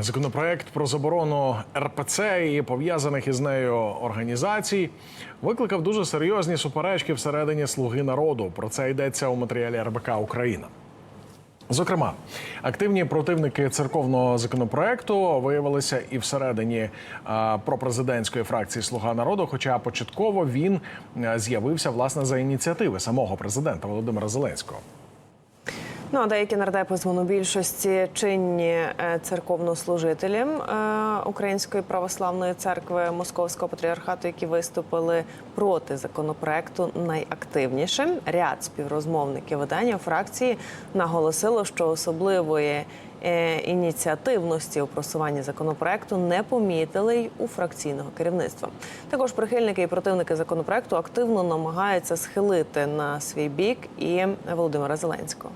Законопроект про заборону РПЦ і пов'язаних із нею організацій викликав дуже серйозні суперечки всередині Слуги народу. Про це йдеться у матеріалі РБК Україна. Зокрема, активні противники церковного законопроекту виявилися і всередині а, пропрезидентської фракції Слуга народу. Хоча початково він з'явився власне за ініціативи самого президента Володимира Зеленського. Ну а деякі нардепи з монобільшості чинні е, церковнослужителі е, Української православної церкви Московського патріархату, які виступили проти законопроекту найактивніше. Ряд співрозмовників видання фракції наголосило, що особливої е, ініціативності у просуванні законопроекту не помітили й у фракційного керівництва. Також прихильники і противники законопроекту активно намагаються схилити на свій бік і Володимира Зеленського.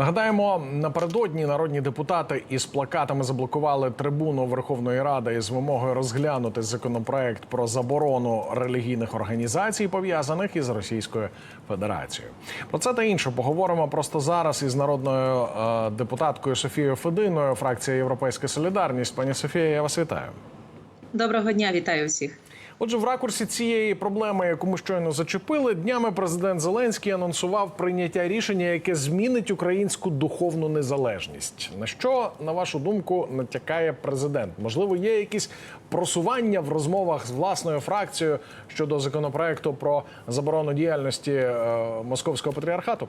Нагадаємо, напередодні народні депутати із плакатами заблокували трибуну Верховної Ради із вимогою розглянути законопроект про заборону релігійних організацій, пов'язаних із Російською Федерацією. Про це та інше поговоримо просто зараз із народною е, депутаткою Софією Фединою, фракція Європейська Солідарність. Пані Софія, я вас вітаю. Доброго дня, вітаю всіх. Отже, в ракурсі цієї проблеми, яку ми щойно зачепили, днями президент Зеленський анонсував прийняття рішення, яке змінить українську духовну незалежність. На що, на вашу думку, натякає президент? Можливо, є якісь просування в розмовах з власною фракцією щодо законопроекту про заборону діяльності е, московського патріархату?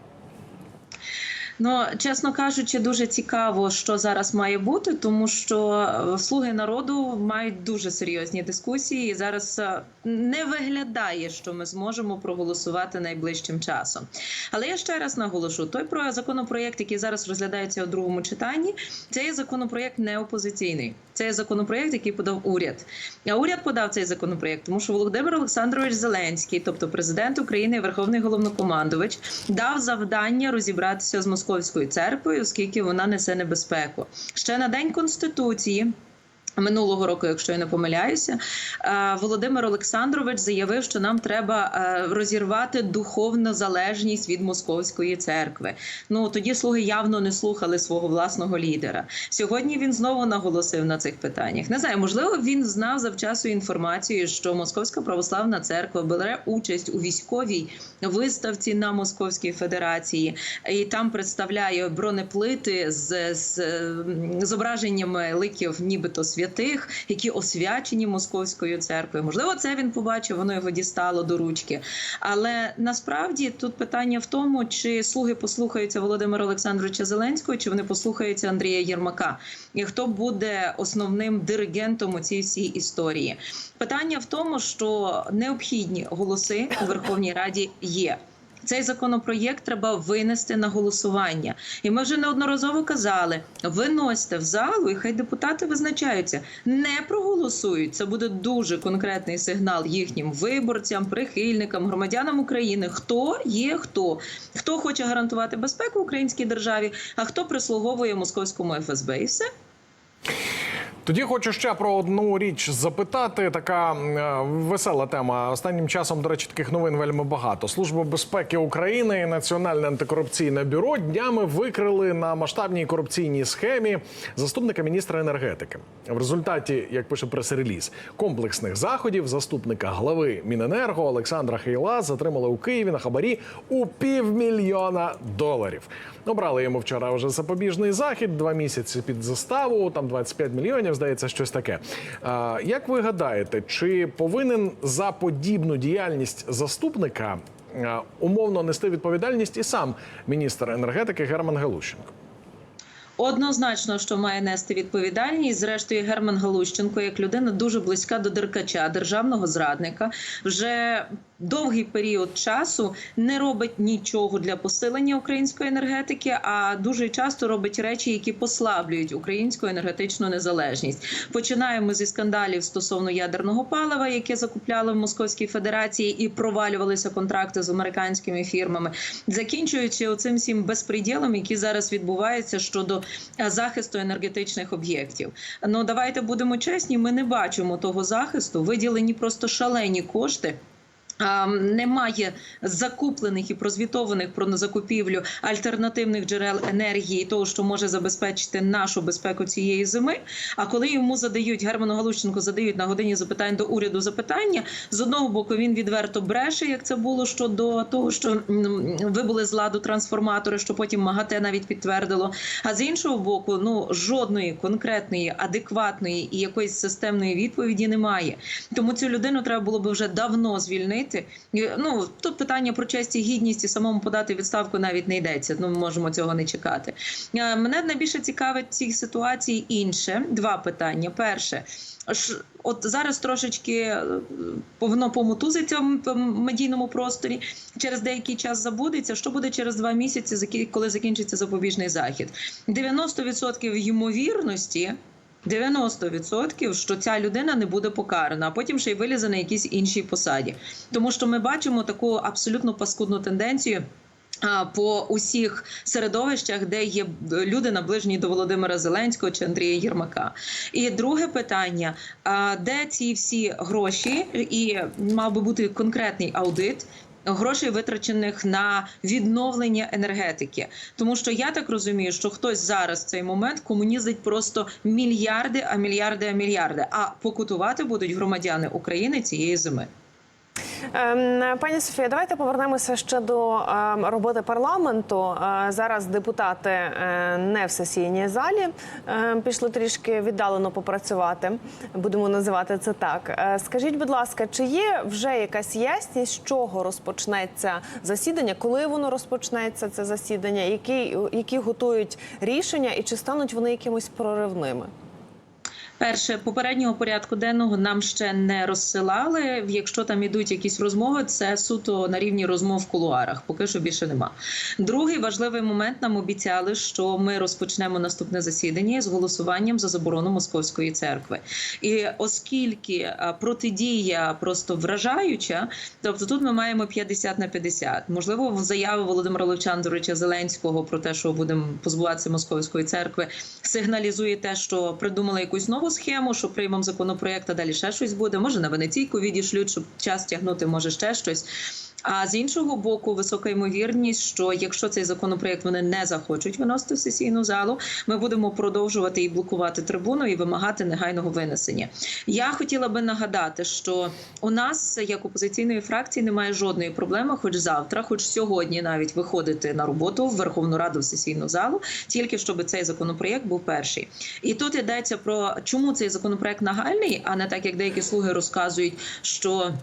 Ну, чесно кажучи, дуже цікаво, що зараз має бути, тому що е, слуги народу мають дуже серйозні дискусії. і Зараз е, не виглядає, що ми зможемо проголосувати найближчим часом. Але я ще раз наголошу: той про законопроєкт, який зараз розглядається у другому читанні, це є законопроєкт не опозиційний. Це є законопроєкт, який подав уряд. А уряд подав цей законопроєкт, тому що Володимир Олександрович Зеленський, тобто президент України, і Верховний головнокомандувач, дав завдання розібратися з московською церквою, оскільки вона несе небезпеку. Ще на день конституції. Минулого року, якщо я не помиляюся, е, Володимир Олександрович заявив, що нам треба е, розірвати духовну залежність від московської церкви. Ну тоді слуги явно не слухали свого власного лідера. Сьогодні він знову наголосив на цих питаннях. Не знаю, можливо, він знав завчасу інформацію, що Московська православна церква бере участь у військовій виставці на Московській Федерації, і там представляє бронеплити з, з зображеннями ликів, нібито святих, які освячені московською церквою. Можливо, це він побачив, воно його дістало до ручки. Але насправді тут питання в тому, чи слуги послухаються Володимира Олександровича Зеленського, чи вони послухаються Андрія Єрмака, і хто буде основним диригентом у цій всій історії. Питання в тому, що необхідні голоси у Верховній Раді є. Цей законопроєкт треба винести на голосування, і ми вже неодноразово казали: виносьте в залу, і хай депутати визначаються, не проголосують. Це буде дуже конкретний сигнал їхнім виборцям, прихильникам, громадянам України. Хто є хто, хто хоче гарантувати безпеку українській державі, а хто прислуговує московському ФСБ, і все. Тоді хочу ще про одну річ запитати. Така е, весела тема. Останнім часом, до речі, таких новин вельми багато. Служба безпеки України і Національне антикорупційне бюро днями викрили на масштабній корупційній схемі заступника міністра енергетики. В результаті, як пише прес-реліз, комплексних заходів заступника глави Міненерго Олександра Хейла затримали у Києві на хабарі у півмільйона доларів. Обрали йому вчора вже запобіжний захід, два місяці під заставу, там 25 мільйонів, здається, щось таке. А, як ви гадаєте, чи повинен за подібну діяльність заступника а, умовно нести відповідальність і сам міністр енергетики Герман Галущенко? Однозначно, що має нести відповідальність. Зрештою, Герман Галущенко, як людина дуже близька до деркача, державного зрадника, вже довгий період часу не робить нічого для посилення української енергетики, а дуже часто робить речі, які послаблюють українську енергетичну незалежність. Починаємо зі скандалів стосовно ядерного палива, яке закупляли в Московській Федерації, і провалювалися контракти з американськими фірмами, закінчуючи оцим всім безпреділом, який зараз відбувається щодо е, захисту енергетичних об'єктів. Ну давайте будемо чесні. Ми не бачимо того захисту, виділені просто шалені кошти Немає закуплених і прозвітованих про закупівлю альтернативних джерел енергії, того, що може забезпечити нашу безпеку цієї зими. А коли йому задають Герману Галущенко, задають на годині запитань до уряду запитання, з одного боку він відверто бреше, як це було щодо того, що вибули з ладу трансформатори, що потім МАГАТЕ навіть підтвердило. А з іншого боку, ну жодної конкретної, адекватної і якоїсь системної відповіді немає. Тому цю людину треба було би вже давно звільнити. І, Ну тут питання про честь і гідність і самому подати відставку навіть не йдеться. Ну ми можемо цього не чекати. Е, Мене найбільше цікавить в цій ситуації інше два питання. Перше. От зараз трошечки е, воно помотузиться в в медійному просторі. Через деякий час забудеться. Що буде через два місяці, коли закінчиться запобіжний захід? 90% ймовірності. 90% що ця людина не буде покарана, а потім ще й вилізе на якійсь іншій посаді, тому що ми бачимо таку абсолютно паскудну тенденцію. По усіх середовищах, де є люди наближені до Володимира Зеленського чи Андрія Єрмака, і друге питання: де ці всі гроші, і мав би бути конкретний аудит. Грошей витрачених на відновлення енергетики, тому що я так розумію, що хтось зараз в цей момент комунізить просто мільярди, а мільярди, а мільярди. А покутувати будуть громадяни України цієї зими. Ем, Пані Софія, давайте повернемося ще до ем, роботи парламенту. Е, Зараз депутати е, не в сесійній залі е, пішли трішки віддалено попрацювати. Будемо називати це так. Скажіть, будь ласка, чи є вже якась ясність, з чого розпочнеться засідання, коли воно розпочнеться це засідання, які, які готують рішення, і чи стануть вони якимось проривними? Перше, попереднього порядку денного нам ще не розсилали. Якщо там ідуть якісь розмови, це суто на рівні розмов в кулуарах. Поки що більше нема. Другий важливий момент нам обіцяли, що ми розпочнемо наступне засідання з голосуванням за заборону московської церкви. І оскільки протидія просто вражаюча, тобто тут ми маємо 50 на 50. Можливо, в заяви Володимира Олександровича Зеленського про те, що будемо позбуватися московської церкви, сигналізує те, що придумали якусь нову схему, що приймемо законопроект, а далі ще щось буде. Може на Венеційку відішлють, щоб час тягнути, може ще щось. А з іншого боку, висока ймовірність, що якщо цей законопроект вони не захочуть виносити в сесійну залу, ми будемо продовжувати і блокувати трибуну і вимагати негайного винесення. Я хотіла би нагадати, що у нас як опозиційної фракції немає жодної проблеми, хоч завтра, хоч сьогодні, навіть виходити на роботу в Верховну Раду в сесійну залу, тільки щоб цей законопроект був перший. І тут йдеться про чому цей законопроект нагальний, а не так як деякі слуги розказують, що.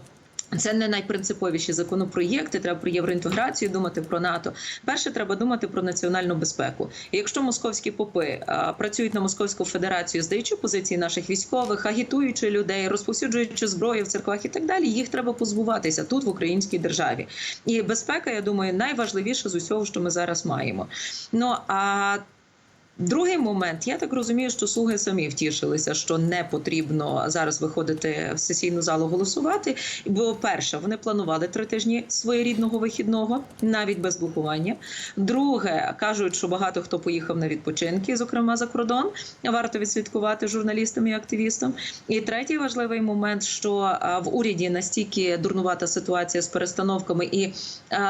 Це не найпринциповіші законопроєкти. Треба про євроінтеграцію думати про НАТО. Перше, треба думати про національну безпеку. І якщо московські попи а, працюють на московську федерацію, здаючи позиції наших військових, агітуючи людей, розповсюджуючи зброю в церквах і так далі, їх треба позбуватися тут в українській державі. І безпека, я думаю, найважливіше з усього, що ми зараз маємо. Ну а Другий момент, я так розумію, що слуги самі втішилися, що не потрібно зараз виходити в сесійну залу голосувати. Бо перше, вони планували три тижні своєрідного вихідного, навіть без блокування. Друге, кажуть, що багато хто поїхав на відпочинки, зокрема за кордон. Варто відслідкувати журналістам і активістам. І третій важливий момент, що в уряді настільки дурнувата ситуація з перестановками і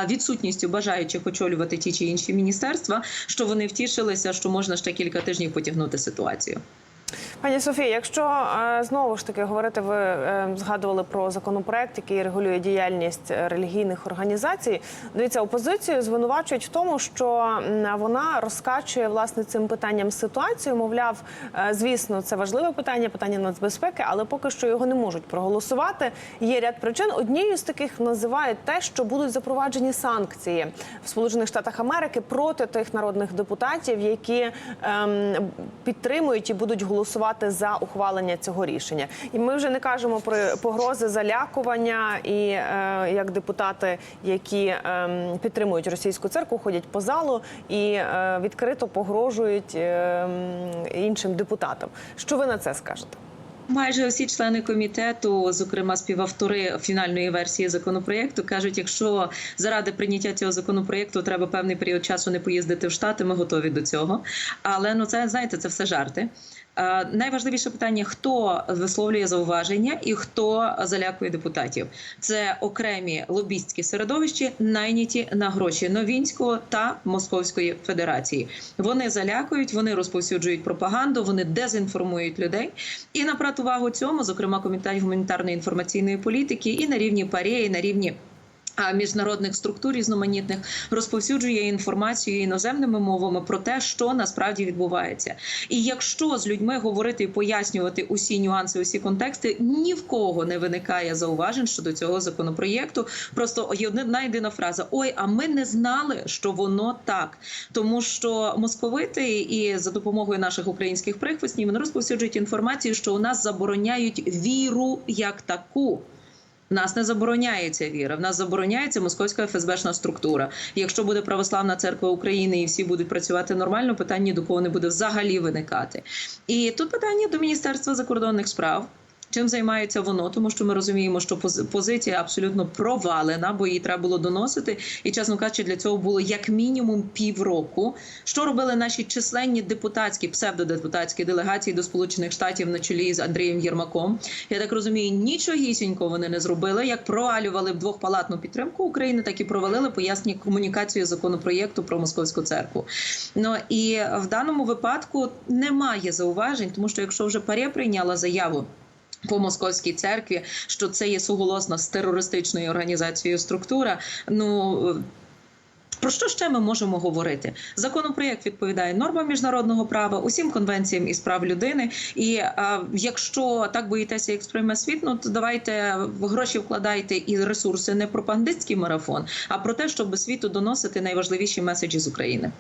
відсутністю бажаючих очолювати ті чи інші міністерства, що вони втішилися, що можна ще кілька тижнів потягнути ситуацію. Пані Софія, якщо е, знову ж таки говорити, ви е, згадували про законопроект, який регулює діяльність е, релігійних організацій. Дивіться, опозицію звинувачують в тому, що вона розкачує власне цим питанням ситуацію. Мовляв, звісно, це важливе питання, питання нацбезпеки, але поки що його не можуть проголосувати. Є ряд причин. Однією з таких називають те, що будуть запроваджені санкції в Сполучених Штатах Америки проти тих народних депутатів, які ем, підтримують і будуть голосувати за ухвалення цього рішення. І ми вже не кажемо про погрози залякування і е, як депутати, які ем, підтримують російську церкву, ходять по залу і е, відкрито погрожують ем, іншим депутатам. Що ви на це скажете? Майже всі члени комітету, зокрема співавтори фінальної версії законопроєкту, кажуть, якщо заради прийняття цього законопроєкту треба певний період часу не поїздити в штати, ми готові до цього. Але ну це знаєте, це все жарти. Е, Найважливіше питання: хто висловлює зауваження і хто залякує депутатів. Це окремі лобістські середовища, найняті на гроші Новінського та Московської Федерації. Вони залякують, вони розповсюджують пропаганду, вони дезінформують людей. І набрати увагу цьому, зокрема, комітет гуманітарної інформаційної політики, і на рівні ПАРЄ, і на рівні. Міжнародних структур різноманітних розповсюджує інформацію іноземними мовами про те, що насправді відбувається. І якщо з людьми говорити і пояснювати усі нюанси, усі контексти, ні в кого не виникає зауважень щодо цього законопроєкту. Просто одна єдина фраза: ой, а ми не знали, що воно так, тому що московити і за допомогою наших українських прихвостнів вони розповсюджують інформацію, що у нас забороняють віру як таку. В нас не забороняється віра, в нас забороняється московська ФСБшна структура. Якщо буде православна церква України і всі будуть працювати нормально, питання до кого не буде взагалі виникати. І тут питання до Міністерства закордонних справ. Чим займається воно, тому що ми розуміємо, що пози- позиція абсолютно провалена, бо її треба було доносити. І чесно кажучи, для цього було як мінімум півроку. Що робили наші численні депутатські псевдодепутатські делегації до Сполучених Штатів на чолі з Андрієм Єрмаком? Я так розумію, нічогісінько вони не зробили. Як провалювали в двохпалатну підтримку України, так і провалили пояснення комунікацію законопроєкту про московську церкву. Ну і в даному випадку немає зауважень, тому що якщо вже ПАРЄ прийняла заяву. По московській церкві, що це є суголосно з терористичною організацією структура. Ну про що ще ми можемо говорити? Законопроєкт відповідає нормам міжнародного права, усім конвенціям із прав людини. І а, якщо так боїтеся, як сприйме світ, ну то давайте в гроші вкладайте і ресурси не про бандитський марафон, а про те, щоб світу доносити найважливіші меседжі з України.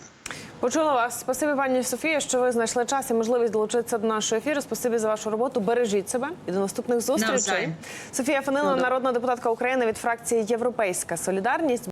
Почула вас. Спасибі, пані Софія, що ви знайшли час і можливість долучитися до нашого ефіру. Спасибі за вашу роботу. Бережіть себе і до наступних зустрічей. Навзай. Софія Фанила, Ну, народна депутатка України від фракції Європейська Солідарність.